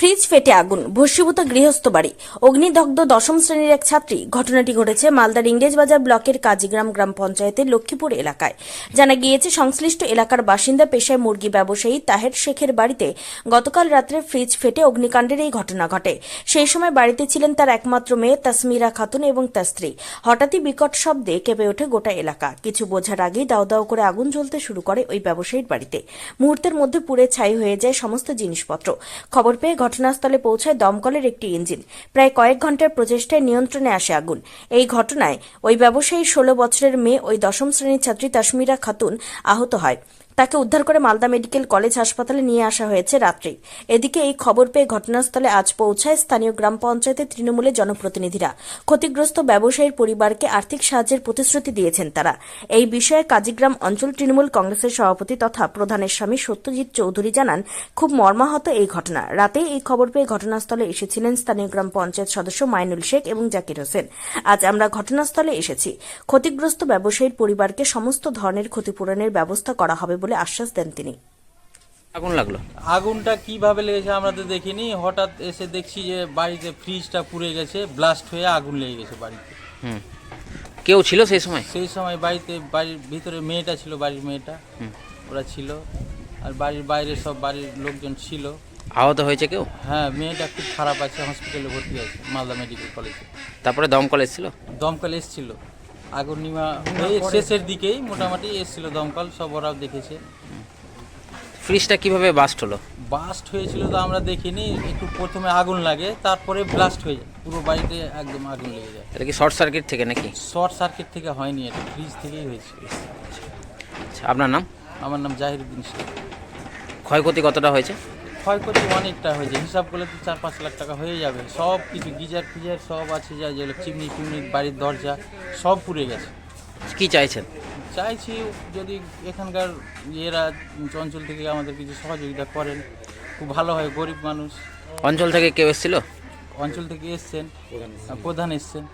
Fridge ফেটে আগুন, ভস্মীভূত গৃহস্থ বাড়ি। অগ্নিদগ্ধ দশম শ্রেণির এক ছাত্রী, ঘটনাটি ঘটেছে মালদার ইংরেজবাজার ব্লকের কাজীগ্রাম গ্রাম পঞ্চায়েতের লক্ষ্মীপুর এলাকায়। জানা গিয়েছে, সংশ্লিষ্ট এলাকার বাসিন্দা পেশায় মুরগি ব্যবসায়ী তাহের শেখের বাড়িতে গতকাল রাত্রে ফ্রিজ ফেটে অগ্নিকাণ্ডের এই ঘটনা ঘটে। সেই সময় বাড়িতে ছিলেন তার একমাত্র মেয়ে তাসমিরা খাতুন এবং তার স্ত্রী। হঠাৎই বিকট শব্দে কেঁপে ওঠে গোটা এলাকা। কিছু বোঝার আগেই দাও দাও করে আগুন জ্বলতে শুরু করে ওই ব্যবসায়ীর বাড়িতে। মুহূর্তের মধ্যে পুড়ে ছাই হয়ে যায় সমস্ত জিনিসপত্র। খবর পেয়ে ঘটনাস্থলে পৌঁছায় দমকলের একটি ইঞ্জিন। প্রায় কয়েক ঘণ্টার প্রচেষ্টায় নিয়ন্ত্রণে আসে আগুন। এই ঘটনায় ওই ব্যবসায়ী ষোলো বছরের মেয়ে ওই দশম শ্রেণির ছাত্রী তাসমিরা খাতুন আহত হয়। তাকে উদ্ধার করে মালদা মেডিকেল কলেজ হাসপাতালে নিয়ে আসা হয়েছে রাত্রি। এদিকে এই খবর পেয়ে ঘটনাস্থলে আজ পৌঁছায় স্থানীয় গ্রাম পঞ্চায়েতের তৃণমূলের জনপ্রতিনিধিরা। ক্ষতিগ্রস্ত ব্যবসায়ীর পরিবারকে আর্থিক সাহায্যের প্রতিশ্রুতি দিয়েছেন তারা। এই বিষয়ে কাজীগ্রাম অঞ্চল তৃণমূল কংগ্রেসের সভাপতি তথা প্রধানের স্বামী সত্যজিৎ চৌধুরী জানান, খুব মর্মাহত এই ঘটনা। রাতে এই খবর পেয়ে ঘটনাস্থলে এসেছিলেন স্থানীয় গ্রাম পঞ্চায়েত সদস্য মাইনুল শেখ এবং জাকির হোসেন। আজ আমরা ঘটনাস্থলে এসেছি। ক্ষতিগ্রস্ত ব্যবসায়ীর পরিবারকে সমস্ত ধরনের ক্ষতিপূরণের ব্যবস্থা করা হবে বলে আশ্বাস দেন তিনি। আগুন লাগল। আগুনটা কীভাবে লেগেছে আমরা তো দেখিনি। হঠাৎ এসে দেখছি যে বাড়িতে ফ্রিজটা পুড়ে গেছে ব্লাস্ট হয়ে আগুন লেগে গেছে বাড়িতে। হুম। কেউ ছিল সেই সময়? সেই সময় বাড়িতে বাড়ির ভিতরে মেয়েটা ছিল বাড়ির মেয়েটা। ওরা ছিল। আর বাড়ির বাইরে সব বাড়ির লোকজন ছিল। আহত হয়েছে কেউ? হ্যাঁ মেয়েটা খুব খারাপ আছে হসপিটালে ভর্তি আছে মালদা মেডিকেল কলেজে তারপরে দমকল এসেছিল? দমকল এসছিল। আগুন নিমা শেষের দিকেই মোটামুটি এসছিল দমকল সব ওরাও দেখেছে। ফ্রিজটা কীভাবে বাস্ট হলো? ব্লাস্ট হয়েছিল তো আমরা দেখিনি একটু প্রথমে আগুন লাগে তারপরে ব্লাস্ট হয়ে যায় পুরো বাড়িতে একদম আগুন লেগে যায়। এটা কি শর্ট সার্কিট থেকে নাকি? শর্ট সার্কিট থেকে হয়নি এটা ফ্রিজ থেকেই হয়েছে। আচ্ছা, আপনার নাম? আমার নাম জাহিরুদ্দিন শেখ ক্ষয়ক্ষতি কতটা হয়েছে? ক্ষয়ক্ষতি অনেকটা হয়েছে। হিসাব করলে তো চার পাঁচ লাখ টাকা হয়ে যাবে। সব কিছু গিজার ফিজার সব আছে যা যেগুলো চিমনি টিমনি বাড়ির দরজা সব পুড়ে গেছে। কি চাইছেন? চাইছি যদি এখানকার ইয়েরা অঞ্চল থেকে আমাদের কিছু সহযোগিতা করেন খুব ভালো হয় গরিব মানুষ। অঞ্চল থেকে কেউ এসেছিল? অঞ্চল থেকে এসছেন প্রধান এসছেন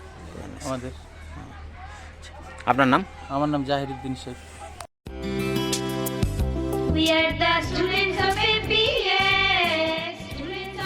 আমাদের। আপনার নাম? আমার নাম Zahiruddin Sheikh. We are the students of APS.